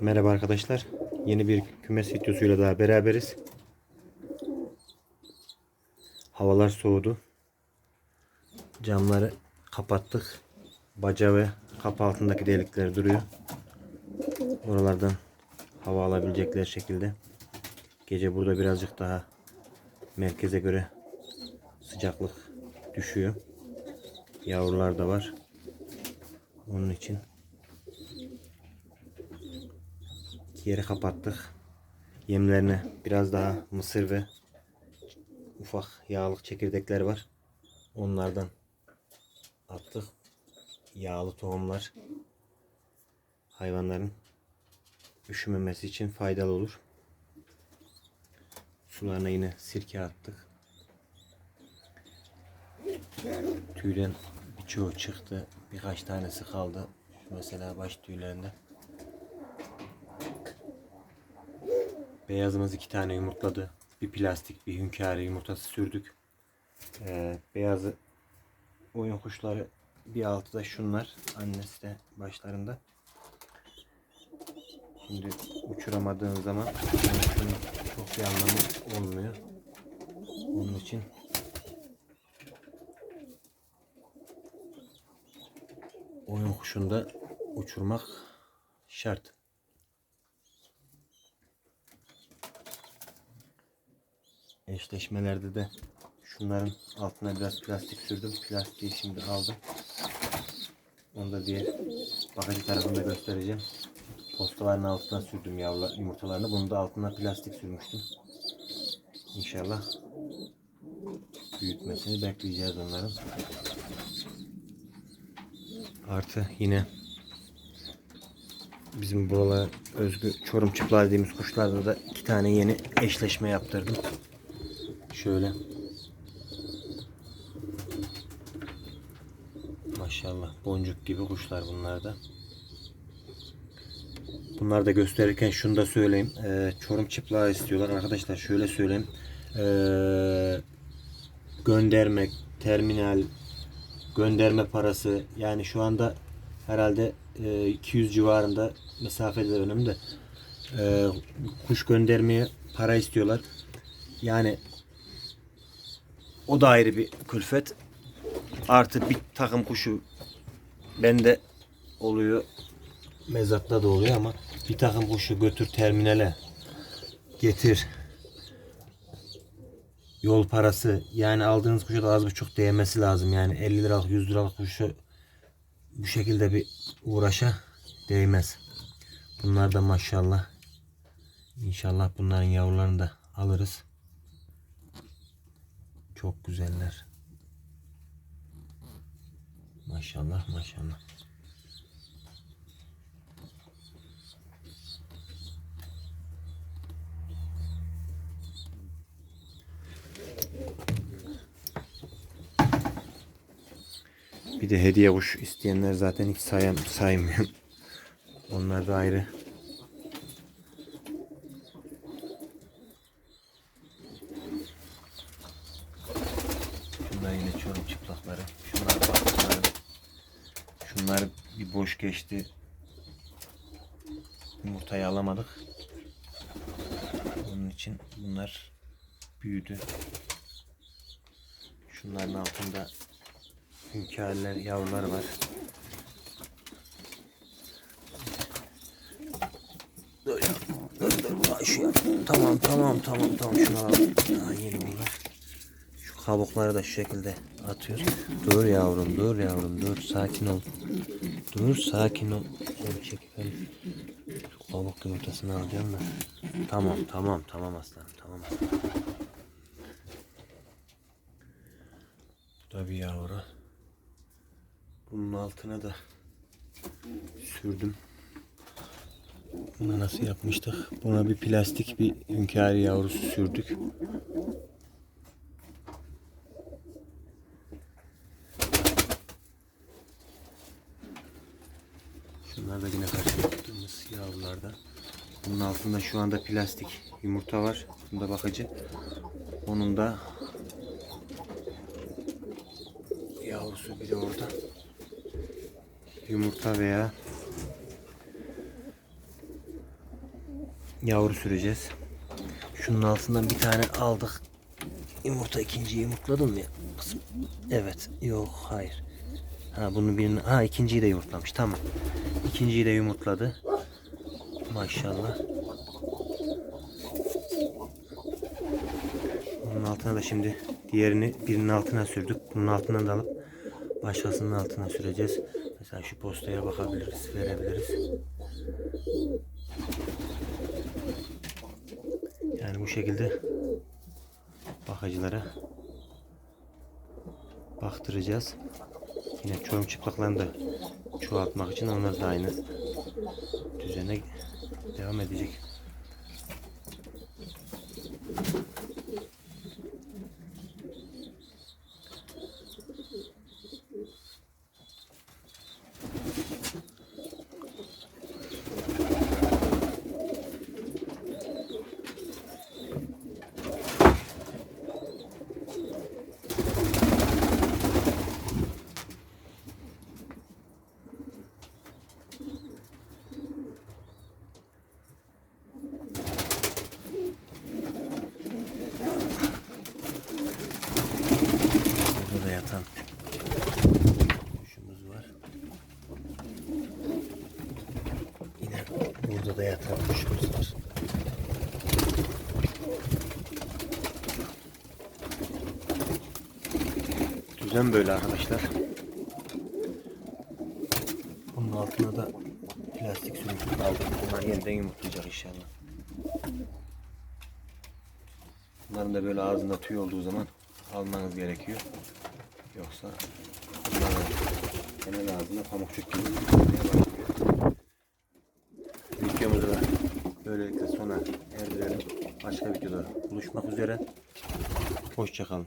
Merhaba arkadaşlar. Yeni bir kümes videosuyla daha beraberiz. Havalar soğudu. Camları kapattık. Baca ve kapı altındaki delikler duruyor. Oralardan hava alabilecekler şekilde. Gece burada birazcık daha merkeze göre sıcaklık düşüyor. Yavrular da var. Onun için İki yeri kapattık. Yemlerine biraz daha mısır ve ufak yağlık çekirdekler var. Onlardan attık. Yağlı tohumlar hayvanların üşümemesi için faydalı olur. Sularına yine sirke attık. Tüyden birçoğu çıktı. Birkaç tanesi kaldı. Mesela baş tüylerinde. Beyazımız iki tane yumurtladı. Bir plastik, bir hünkârı yumurtası sürdük. Ee, beyazı oyun kuşları bir altı da şunlar. Annesi de başlarında. Şimdi uçuramadığın zaman çok bir anlamı olmuyor. Onun için oyun kuşunda uçurmak şart. Eşleşmelerde de şunların altına biraz plastik sürdüm. Plastiği şimdi aldım. Onu da diğer bagajı tarafında göstereceğim. Postaların altına sürdüm yavrular yumurtalarını. Bunu da altına plastik sürmüştüm. İnşallah büyütmesini bekleyeceğiz onların. Artı yine bizim buralara özgü çorum çıplağı dediğimiz kuşlarda da iki tane yeni eşleşme yaptırdım. Şöyle. Maşallah boncuk gibi kuşlar bunlar da. Bunları da gösterirken şunu da söyleyeyim. Ee, çorum çıplağı istiyorlar. Arkadaşlar şöyle söyleyeyim. Ee, göndermek, terminal, gönderme parası yani şu anda herhalde e, 200 civarında mesafede önümde e, kuş göndermeye para istiyorlar. Yani o da ayrı bir külfet. Artı bir takım kuşu bende oluyor. Mezatta da oluyor ama bir takım kuşu götür terminale getir. Yol parası yani aldığınız kuşa da az buçuk değmesi lazım. Yani 50 liralık 100 liralık kuşu bu şekilde bir uğraşa değmez. Bunlar da maşallah. İnşallah bunların yavrularını da alırız. Çok güzeller. Maşallah maşallah. Bir de hediye kuş isteyenler zaten hiç sayam saymıyorum. Onlar da ayrı. Çorum çıplakları. Şunlar bakımları. Şunlar bir boş geçti. Yumurtayı alamadık. Onun için bunlar büyüdü. Şunların altında hünkârlar, yavrular var. Tamam, tamam, tamam, tamam. Şunu alalım. Daha yeni bunlar. Kabukları da şu şekilde atıyoruz. Dur yavrum, dur yavrum, dur. Sakin ol. Dur, sakin ol. Şöyle çekelim. Şu kabuk yumurtasını alacağım da. Tamam, tamam, tamam aslanım, tamam. Bu da bir yavru. Bunun altına da sürdüm. Bunu nasıl yapmıştık? Buna bir plastik bir hünkâri yavrusu sürdük. Şunlar da yine karşılaştığımız yavrulardan. Bunun altında şu anda plastik yumurta var. Bunda bakıcı. Onun da yavrusu biri orada. Yumurta veya yavru süreceğiz. Şunun altından bir tane aldık. Yumurta ikinciyi yumurtladın mı? Evet. Yok hayır. Ha bunun birini ha ikinciyi de yumurtlamış. Tamam. İkinciyi de yumurtladı. Maşallah. Bunun altına da şimdi diğerini birinin altına sürdük. Bunun altından da alıp başkasının altına süreceğiz. Mesela şu postaya bakabiliriz, verebiliriz. Yani bu şekilde bakıcılara baktıracağız. Yine çorum çıplaklarını da çoğaltmak için onlar da aynı düzene devam edecek. Burada da yatan kuşumuz var. Yine burada da yatan kuşumuz var. Düzen böyle arkadaşlar. Bunun altına da plastik sürüntü aldık. Bunlar yeniden yumurtlayacak inşallah. Bunların da böyle ağzında tüy olduğu zaman almanız gerekiyor. Yoksa bunların genel ağzında pamukçuk gibi Başka videoda buluşmak üzere. Hoşçakalın.